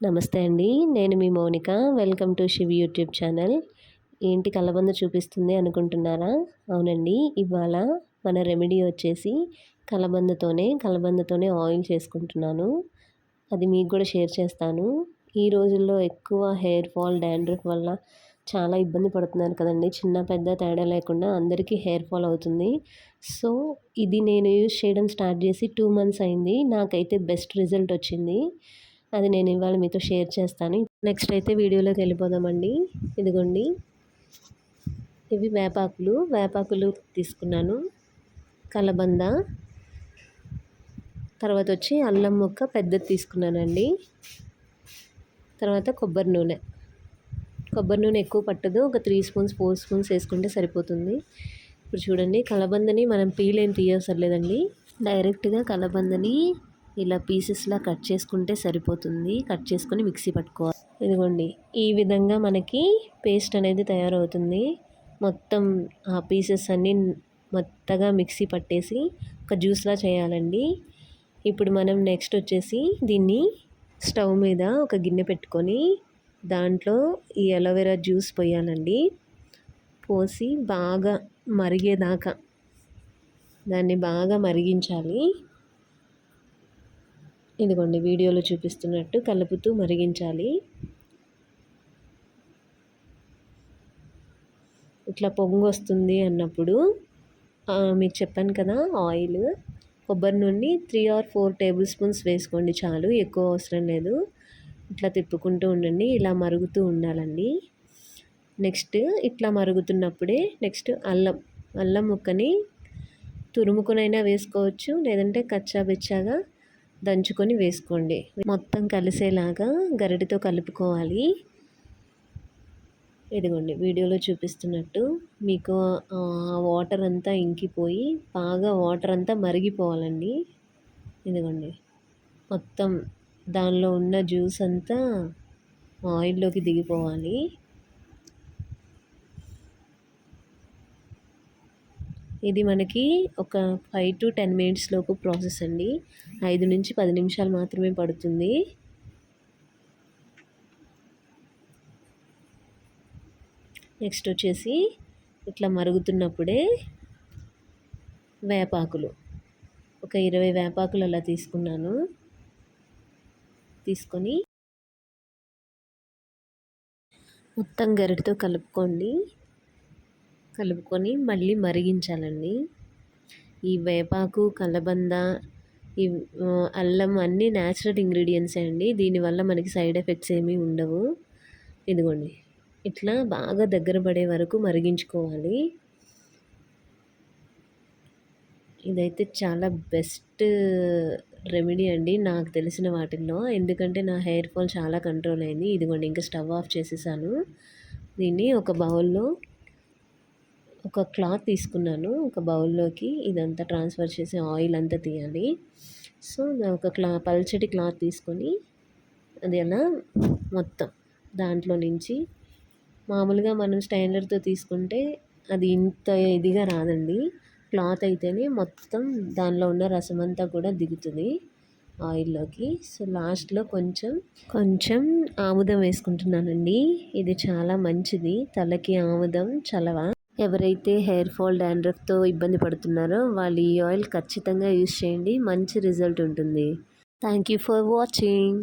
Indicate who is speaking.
Speaker 1: నమస్తే అండి. నేను మీ Mounika. Welcome to Shiv YouTube channel. ఏంటి కలబంద చూపిస్తుంది అనుకుంటున్నారా? అవునండి. ఇవాళ మన రెమెడీ వచ్చేసి కలబందతోనే కలబందతోనే ఆయిల్ చేసుకుంటున్నాను. అది మీకు కూడా షేర్ చేస్తాను. ఈ రోజుల్లో ఎక్కువ హెయిర్ ఫాల్ డాండ్రఫ్ వల్ల చాలా ఇబ్బంది పడుతున్నారు కదండి. చిన్న పెద్ద తేడా లేకుండా అందరికీ హెయిర్ ఫాల్ అవుతుంది. సో ఇది నేను యూజ్ చేయడం స్టార్ట్ చేసి టూ మంత్స్ అయింది. నాకైతే బెస్ట్ రిజల్ట్ వచ్చింది. అది నేను ఇవాళ మీతో షేర్ చేస్తాను. నెక్స్ట్ అయితే వీడియోలోకి వెళ్ళిపోదామండి. ఇదిగోండి. ఇవి వేపాకులు. వేపాకులు తీసుకున్నాను. కలబంద. తర్వాత వచ్చి అల్లం ముక్క పెద్దది తీసుకున్నానండి. తర్వాత కొబ్బరి నూనె. కొబ్బరి నూనె ఎక్కువ పట్టదు. ఒక త్రీ స్పూన్స్ ఫోర్ స్పూన్స్ వేసుకుంటే సరిపోతుంది. ఇప్పుడు చూడండి. కలబందని మనం పీల్ ఏం తీయవసరం లేదండి. డైరెక్ట్గా కలబందని ఇలా పీసెస్లా కట్ చేసుకుంటే సరిపోతుంది. కట్ చేసుకొని మిక్సీ పట్టుకోవాలి. ఇదిగోండి ఈ విధంగా మనకి పేస్ట్ అనేది తయారవుతుంది. మొత్తం ఆ పీసెస్ అన్నీ మెత్తగా మిక్సీ పట్టేసి ఒక జ్యూస్లా చేయాలండి. ఇప్పుడు మనం నెక్స్ట్ వచ్చేసి దీన్ని స్టవ్ మీద ఒక గిన్నె పెట్టుకొని దాంట్లో ఈ అలోవెరా జ్యూస్ పోయాలండి. పోసి బాగా మరిగేదాకా దాన్ని బాగా మరిగించాలి. ఇదిగోండి వీడియోలో చూపిస్తున్నట్టు కలుపుతూ మరిగించాలి. ఇట్లా పొంగు వస్తుంది అన్నప్పుడు మీకు చెప్పాను కదా ఆయిల్. కొబ్బరి నూనె three or four tablespoons వేసుకోండి చాలు ఎక్కువ అవసరం లేదు. ఇట్లా తిప్పుకుంటూ ఉండండి ఇలా మరుగుతూ ఉండాలండి. నెక్స్ట్ ఇట్లా మరుగుతున్నప్పుడే నెక్స్ట్ అల్లం అల్లం ముక్కని తురుముకునైనా వేసుకోవచ్చు లేదంటే కచ్చాబెచ్చాగా దంచుకొని వేసుకోండి. మొత్తం కలిసేలాగా గరిటితో కలుపుకోవాలి. ఇదిగోండి వీడియోలో చూపిస్తున్నట్టు మీకు వాటర్ అంతా ఇంకిపోయి బాగా వాటర్ అంతా మరిగిపోవాలండి. ఇదిగోండి మొత్తం దానిలో ఉన్న జ్యూస్ అంతా ఆయిల్లోకి దిగిపోవాలి. ఇది మనకి ఒక ఫైవ్ టు టెన్ మినిట్స్ లోపు ప్రాసెస్ అండి. ఐదు నుంచి పది నిమిషాలు మాత్రమే పడుతుంది. నెక్స్ట్ వచ్చేసి ఇట్లా మరుగుతున్నప్పుడే వేపాకులు. ఒక ఇరవై వేపాకులు అలా తీసుకున్నాను. తీసుకొని మొత్తం గరిటతో కలుపుకోండి. కలుపుకొని మళ్ళీ మరిగించాలండి. ఈ వేపాకు కలబంద ఈ అల్లం అన్నీ న్యాచురల్ ఇంగ్రీడియంట్సే అండి. దీనివల్ల మనకి సైడ్ ఎఫెక్ట్స్ ఏమీ ఉండవు. ఇదిగోండి. ఇట్లా బాగా దగ్గర పడే వరకు మరిగించుకోవాలి. ఇదైతే చాలా బెస్ట్ రెమెడీ అండి నాకు తెలిసిన వాటిల్లో. ఎందుకంటే నా హెయిర్ ఫాల్ చాలా కంట్రోల్ అయింది. ఇదిగోండి ఇంకా స్టవ్ ఆఫ్ చేసేసాను. దీన్ని ఒక బౌల్లో ఒక క్లాత్ తీసుకున్నాను. ఒక బౌల్లోకి ఇదంతా ట్రాన్స్ఫర్ చేసి ఆయిల్ అంతా తీయాలి. సో ఒక క్లా పల్చటి క్లాత్ తీసుకొని అది అలా మొత్తం దాంట్లో నుంచి. మామూలుగా మనం స్టైనర్తో తీసుకుంటే అది ఇంత ఇదిగా రాదండి. క్లాత్ అయితేనే మొత్తం దానిలో ఉన్న రసం అంతా కూడా దిగుతుంది ఆయిల్లోకి. సో లాస్ట్లో కొంచెం కొంచెం ఆముదం వేసుకుంటున్నానండి. ఇది చాలా మంచిది. తలకి ఆముదం చలవ. ఎవరైతే హెయిర్ ఫాల్ డాండ్రఫ్తో ఇబ్బంది పడుతున్నారో వాళ్ళు ఈ ఆయిల్ ఖచ్చితంగా యూస్ చేయండి. మంచి రిజల్ట్ ఉంటుంది. Thank you for watching.